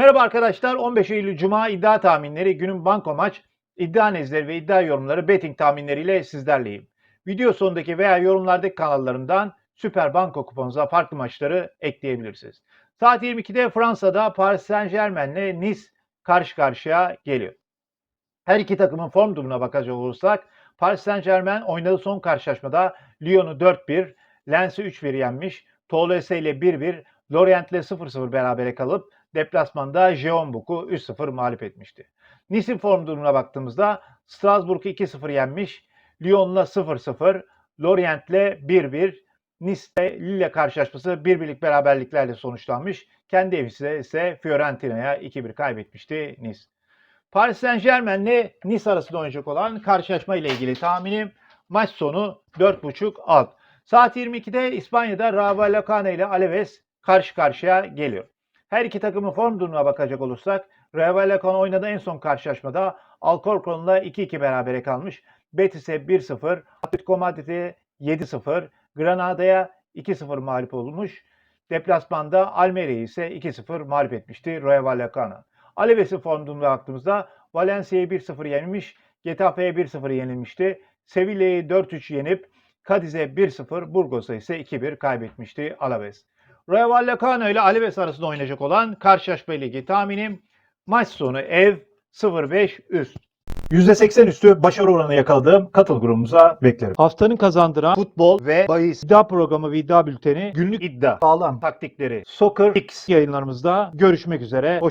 Merhaba arkadaşlar. 15 Eylül Cuma iddia tahminleri, günün banko maç, iddia analizleri ve iddia yorumları betting tahminleriyle sizlerleyim. Video sonundaki veya yorumlardaki kanallarımdan Süper Banko kuponunuza farklı maçları ekleyebilirsiniz. Saat 22'de Fransa'da Paris Saint Germain'le Nice karşı karşıya geliyor. Her iki takımın form durumuna bakacak olursak Paris Saint Germain oynadığı son karşılaşmada Lyon'u 4-1, Lens'i 3-1 yenmiş, Toulouse ile 1-1, Lorient'le 0-0 berabere kalıp deplasmanda Jeonbuk'u 3-0 mağlup etmişti. Nice'in form durumuna baktığımızda Strasbourg'u 2-0 yenmiş, Lyon'la 0-0, Lorient'le 1-1, Nice'de Lille karşılaşması bir birlik beraberliklerle sonuçlanmış. Kendi evinde ise Fiorentina'ya 2-1 kaybetmişti Nice. Paris Saint Germain'le Nice arasında oynayacak olan karşılaşma ile ilgili tahminim maç sonu 4.5 alt. Saat 22'de İspanya'da Rayo Vallecano ile Alaves karşı karşıya geliyor. Her iki takımın form durumuna bakacak olursak Rayo Vallecano oynadığı en son karşılaşmada Alcorcon'la 2-2 berabere kalmış. Betis'e 1-0, Atletico Madrid'e 7-0, Granada'ya 2-0 mağlup olmuş. Deplasmanda Almeria'yı ise 2-0 mağlup etmişti Rayo Vallecano. Alaves'in form durumuna baktığımızda Valencia'yı 1-0 yenilmiş, Getafe'ye 1-0 yenilmişti. Sevilla'yı 4-3 yenip Cadiz'e 1-0, Burgos'a ise 2-1 kaybetmişti Alaves. Rayo Vallecano ile Alaves arasında oynayacak olan karşılaşma ilgili tahminim maç sonu ev 0-5 üst. %80 üstü başarı oranı yakaladığım katıl grubumuza beklerim. Haftanın kazandıran futbol ve bahis iddia programı ve iddia bülteni günlük iddia, sağlam taktikleri, soccer X yayınlarımızda görüşmek üzere. Hoşçakalın.